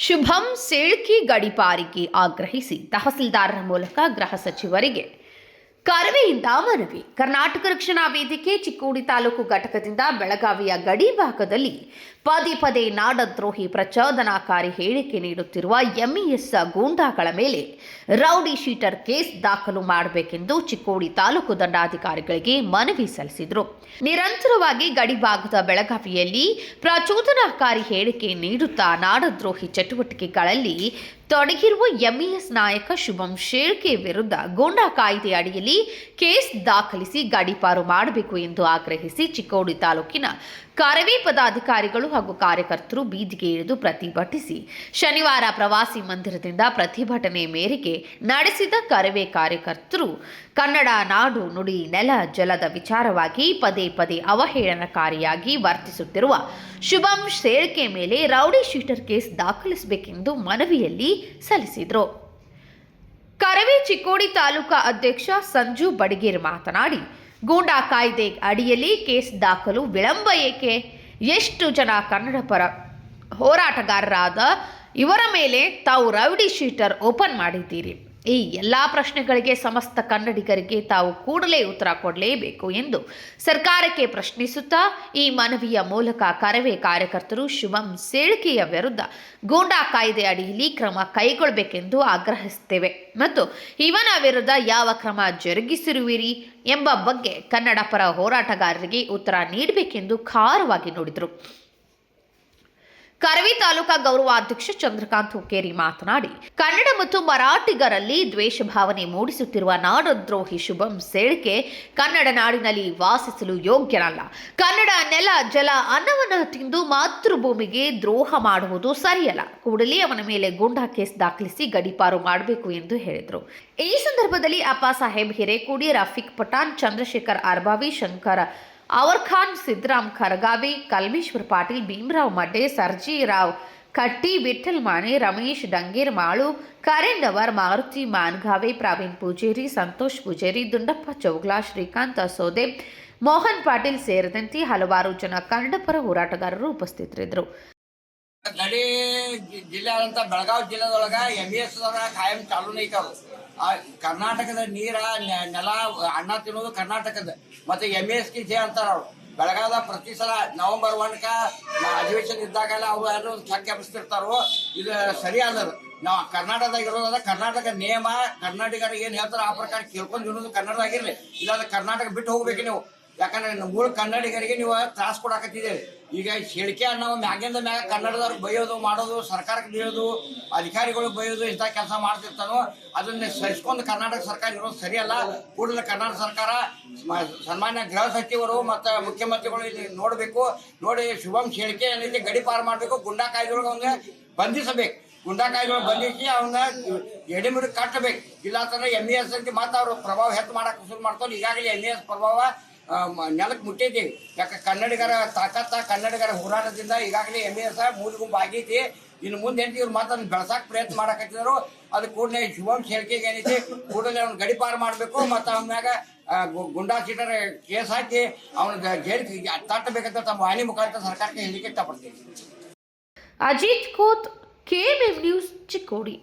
ಶುಭಂ ಸೇಳ್ಕಿ ಗಡಿಪಾರಿಗೆ ಆಗ್ರಹಿಸಿ ತಹಸೀಲ್ದಾರರ ಮೂಲಕ ಗೃಹ ಸಚಿವರಿಗೆ ಕರವೆಯಿಂದ ಮನವಿ. ಕರ್ನಾಟಕ ರಕ್ಷಣಾ ವೇದಿಕೆ ಚಿಕ್ಕೋಡಿ ತಾಲೂಕು ಘಟಕದಿಂದ ಬೆಳಗಾವಿಯ ಗಡಿ ಭಾಗದಲ್ಲಿ ಪದೇ ಪದೇ ನಾಡದ್ರೋಹಿ ಪ್ರಚೋದನಾಕಾರಿ ಹೇಳಿಕೆ ನೀಡುತ್ತಿರುವ ಎಂಇಎಸ್ ಗೂಂಡಾಗಳ ಮೇಲೆ ರೌಡಿ ಶೀಟರ್ ಕೇಸ್ ದಾಖಲು ಮಾಡಬೇಕೆಂದು ಚಿಕ್ಕೋಡಿ ತಾಲೂಕು ದಂಡಾಧಿಕಾರಿಗಳಿಗೆ ಮನವಿ ಸಲ್ಲಿಸಿದರು. ನಿರಂತರವಾಗಿ ಗಡಿ ಭಾಗದ ಬೆಳಗಾವಿಯಲ್ಲಿ ಪ್ರಚೋದನಾಕಾರಿ ಹೇಳಿಕೆ ನೀಡುತ್ತಾ ನಾಡದ್ರೋಹಿ ಚಟುವಟಿಕೆಗಳಲ್ಲಿ ತೊಡಗಿರುವ ಎಂಇಎಸ್ ನಾಯಕ ಶುಭಂ ಶೇಳ್ಕೆ ವಿರುದ್ಧ ಗೂಂಡಾ ಕಾಯ್ದೆ ಅಡಿಯಲ್ಲಿ ಕೇಸ್ ದಾಖಲಿಸಿ ಗಡಿಪಾರು ಮಾಡಬೇಕು ಎಂದು ಆಗ್ರಹಿಸಿ ಚಿಕ್ಕೋಡಿ ತಾಲೂಕಿನ ಕರವೇ ಪದಾಧಿಕಾರಿಗಳು ಹಾಗೂ ಕಾರ್ಯಕರ್ತರು ಬೀದಿಗೆ ಇಳಿದು ಪ್ರತಿಭಟಿಸಿ ಶನಿವಾರ ಪ್ರವಾಸಿ ಮಂದಿರದಿಂದ ಪ್ರತಿಭಟನೆ ಮೇರೆಗೆ ನಡೆಸಿದ ಕರವೇ ಕಾರ್ಯಕರ್ತರು, ಕನ್ನಡ ನಾಡು ನುಡಿ ನೆಲ ಜಲದ ವಿಚಾರವಾಗಿ ಪದೇ ಪದೇ ಅವಹೇಳನಕಾರಿಯಾಗಿ ವರ್ತಿಸುತ್ತಿರುವ ಶುಭಂ ಶೇಳ್ಕೆ ಮೇಲೆ ರೌಡಿ ಶೀಟರ್ ಕೇಸ್ ದಾಖಲಿಸಬೇಕೆಂದು ಮನವಿಯಲ್ಲಿ ಸಲ್ಲಿಸಿದರು. ಕರವೇ ಚಿಕ್ಕೋಡಿ ತಾಲೂಕಾ ಅಧ್ಯಕ್ಷ ಸಂಜು ಬಡಗೇರ್ ಮಾತನಾಡಿ ಗೂಂಡಾ ಕಾಯ್ದೆ ಅಡಿಯಲ್ಲಿ ಕೇಸ್ ದಾಖಲು ವಿಳಂಬ ಏಕೆ? ಎಷ್ಟು ಜನ ಕನ್ನಡ ಪರ ಹೋರಾಟಗಾರರಾದ ಇವರ ಮೇಲೆ ತಾವು ರೌಡಿ ಶೀಟರ್ ಓಪನ್ ಮಾಡಿದ್ದೀರಿ. ಈ ಎಲ್ಲ ಪ್ರಶ್ನೆಗಳಿಗೆ ಸಮಸ್ತ ಕನ್ನಡಿಗರಿಗೆ ತಾವು ಕೂಡಲೇ ಉತ್ತರ ಕೊಡಲೇಬೇಕು ಎಂದು ಸರ್ಕಾರಕ್ಕೆ ಪ್ರಶ್ನಿಸುತ್ತಾ ಈ ಮನವಿಯ ಮೂಲಕ ಕರವೇ ಕಾರ್ಯಕರ್ತರು ಶುಭಂ ಸೇಳಿಕೆಯ ವಿರುದ್ಧ ಗೂಂಡಾ ಕಾಯ್ದೆ ಅಡಿಯಲ್ಲಿ ಕ್ರಮ ಕೈಗೊಳ್ಳಬೇಕೆಂದು ಆಗ್ರಹಿಸುತ್ತೇವೆ. ಮತ್ತು ಇವನ ವಿರುದ್ಧ ಯಾವ ಕ್ರಮ ಜರುಗಿಸಿರುವಿರಿ ಎಂಬ ಬಗ್ಗೆ ಕನ್ನಡ ಪರ ಹೋರಾಟಗಾರರಿಗೆ ಉತ್ತರ ನೀಡಬೇಕೆಂದು ಖಾರವಾಗಿ ನುಡಿದರು. ಕರವಿ ತಾಲೂಕಾ ಗೌರವಾಧ್ಯಕ್ಷ ಚಂದ್ರಕಾಂತ್ ಹುಕ್ಕೇರಿ ಮಾತನಾಡಿ, ಕನ್ನಡ ಮತ್ತು ಮರಾಠಿಗರಲ್ಲಿ ದ್ವೇಷ ಭಾವನೆ ಮೂಡಿಸುತ್ತಿರುವ ನಾಡದ್ರೋಹಿ ಶುಭಂ ಸೇಳಿಕೆ ಕನ್ನಡ ನಾಡಿನಲ್ಲಿ ವಾಸಿಸಲು ಯೋಗ್ಯನಲ್ಲ. ಕನ್ನಡ ನೆಲ, ಜಲ, ಅನ್ನವನ್ನು ತಿಂದು ಮಾತೃಭೂಮಿಗೆ ದ್ರೋಹ ಮಾಡುವುದು ಸರಿಯಲ್ಲ. ಕೂಡಲೇ ಅವನ ಮೇಲೆ ಗೂಂಡಾ ಕೇಸ್ ದಾಖಲಿಸಿ ಗಡಿಪಾರು ಮಾಡಬೇಕು ಎಂದು ಹೇಳಿದರು. ಈ ಸಂದರ್ಭದಲ್ಲಿ ಅಪ್ಪ ಸಾಹೇಬ್ ಹಿರೇಕೂಡಿ, ರಫೀಕ್ ಪಠಾಣ್, ಚಂದ್ರಶೇಖರ್ ಅರ್ಬಾವಿ ಶಂಕರ ಅವರ್ ಖಾನ್ ಸಿದ್ದರಾಮ್ ಖರಗಾವಿ, ಕಲ್ಮೇಶ್ವರ್ ಪಾಟೀಲ್, ಭೀಮರಾವ್ ಮಡ್ಡೆ ಸರ್ಜಿರಾವ್ ಕಟ್ಟಿ ವಿಠಲ್ ಮಾನೆ ರಮೇಶ್ ಡಂಗೇರ್, ಮಾಳು ಕರೆಂದವರ್ ಮಾರುತಿ ಮಾನ್ಗಾವೆ, ಪ್ರವೀಣ್ ಪೂಜೇರಿ, ಸಂತೋಷ್ ಪೂಜೇರಿ, ದುಂಡಪ್ಪ ಚೌಗ್ಲಾ, ಶ್ರೀಕಾಂತ್ ಅಸೋದೆ, ಮೋಹನ್ ಪಾಟೀಲ್ ಸೇರಿದಂತೆ ಹಲವಾರು ಜನ ಕನ್ನಡ ಪರ ಹೋರಾಟಗಾರರು ಉಪಸ್ಥಿತರಿದ್ದರು. ಗಡಿ ಜಿ- ಜಿಲ್ಲೆ ಆದಂತ ಬೆಳಗಾವಿ ಜಿಲ್ಲೆದೊಳಗ ಎಂ ಎಸ್ ಕಾಯಂ ಚಾಲು ನೈತಾವು ಆ, ಕರ್ನಾಟಕದ ನೀರ ನೆಲ ಅಣ್ಣ ತಿನ್ನೋದು ಕರ್ನಾಟಕದ. ಮತ್ತೆ ಎಂ ಎಸ್ ಕೆ ಜೆ ಅಂತಾರ ಅವ್ರು. ಬೆಳಗಾವದ ಪ್ರತಿ ಸಲ ನವೆಂಬರ್ ಒನ್ಕ ಅಧಿವೇಶನ ಇದ್ದಾಗೆಲ್ಲ ಅವ್ರು ಯಾರು ಚೆಕ್ ಇದು ಸರಿ ಅಲ್ಲದು ನಾವು ಕರ್ನಾಟಕದಾಗ ಇರೋದ ಕರ್ನಾಟಕ ನಿಯಮ ಕರ್ನಾಟಕರಿಗೆ ಏನು ಹೇಳ್ತಾರೋ ಆ ಪ್ರಕಾರ ಕೇಳ್ಕೊಂಡು ಇರೋದು ಕನ್ನಡದಾಗಿರ್ಲಿ. ಇಲ್ಲಾಂದ್ರೆ ಕರ್ನಾಟಕ ಬಿಟ್ಟು ಹೋಗ್ಬೇಕು ನೀವು. ಯಾಕಂದ್ರೆ ನಮ್ಮ ಮೂಲ ಕನ್ನಡಿಗರಿಗೆ ನೀವು ತ್ರಾಸ ಕೊಡಾಕತ್ತಿದ್ದೀರಿ. ಈಗ ಹೇಳಿಕೆ ಅನ್ನೋ ಮ್ಯಾಗಿಂದ ಮ್ಯಾಗ ಕನ್ನಡದವ್ರಿಗೆ ಬೈಯೋದು, ಮಾಡೋದು, ಸರ್ಕಾರಕ್ಕೆ ಬೀಳೋದು, ಅಧಿಕಾರಿಗಳಿಗೆ ಬೈಯೋದು ಇಂಥ ಕೆಲಸ ಮಾಡ್ತಿರ್ತಾನೋ, ಅದನ್ನ ಸಹಿಸ್ಕೊಂಡು ಕರ್ನಾಟಕ ಸರ್ಕಾರ ಇರೋದು ಸರಿಯಲ್ಲ. ಕೂಡಲೇ ಕರ್ನಾಟಕ ಸರ್ಕಾರ ಸನ್ಮಾನ್ಯ ಗೃಹ ಸಚಿವರು ಮತ್ತು ಮುಖ್ಯಮಂತ್ರಿಗಳು ಇಲ್ಲಿ ನೋಡಬೇಕು. ನೋಡಿ ಶುಭಂ ಹೇಳಿಕೆ ಏನೈತಿ ಗಡಿಪಾರು ಮಾಡಬೇಕು. ಗುಂಡಾ ಕಾಯ್ದೊಳಗೆ ಅವನ್ನ ಬಂಧಿಸಬೇಕು. ಗುಂಡಾ ಕಾಯ್ದೊಳಗೆ ಬಂಧಿಸಿ ಅವನ್ನ ಎಡೆಮಿಡಿ ಕಟ್ಟಬೇಕು. ಇಲ್ಲ ಅಂತಂದ್ರೆ ಎಂ ಇ ಎಸ್ ಅಂತ ಮತ್ತೆ ಅವರು ಪ್ರಭಾವ ಹೆಚ್ಚು ಮಾಡಕ್ಕೆ ಶುರು ಮಾಡ್ಕೊಂಡು ಈಗಾಗಲೇ ಎಂ ಇ ಎಸ್ ಪ್ರಭಾವ ನೆಲಕ್ಕೆ ಮುಟ್ಟಿದ್ದೀವಿ. ಯಾಕೆ ಕನ್ನಡಿಗರ ತಾಕತ್ತ, ಕನ್ನಡಿಗರ ಹೋರಾಟದಿಂದ ಈಗಾಗಲೇ ಎಂ ಎಸ್ ಮೂಲ ಗುಂಪು ಆಗೈತಿ ಇನ್ನು ಮುಂದೆ ಏನು ಇವ್ರು ಮಾತನ್ನು ಬೆಳೆಸಕ್ಕೆ ಪ್ರಯತ್ನ ಮಾಡಕತ್ತಿದ್ರು ಅದು ಕೂಡಲೇ ಶುಭಂ ಹೇಳಿಕೆಗೆ ಏನೈತಿ, ಕೂಡಲೇ ಅವ್ನು ಗಡಿಪಾರು ಮಾಡಬೇಕು ಮತ್ತು ಅವನ ಮ್ಯಾಗ ಗು- ಗುಂಡಾ ಸೀಟರ್ ಕೇಸ್ ಹಾಕಿ ಅವನ ಜೈಲಿಗೆ ತಟ್ಟಬೇಕಂತ ತಮ್ಮ ವಾಹಿನಿ ಮುಖಾಂತರ ಸರ್ಕಾರಕ್ಕೆ ಹೇಳಿಕೆ ಇಷ್ಟಪಡ್ತೀನಿ. Ajit Khot KMM news Chikkodi.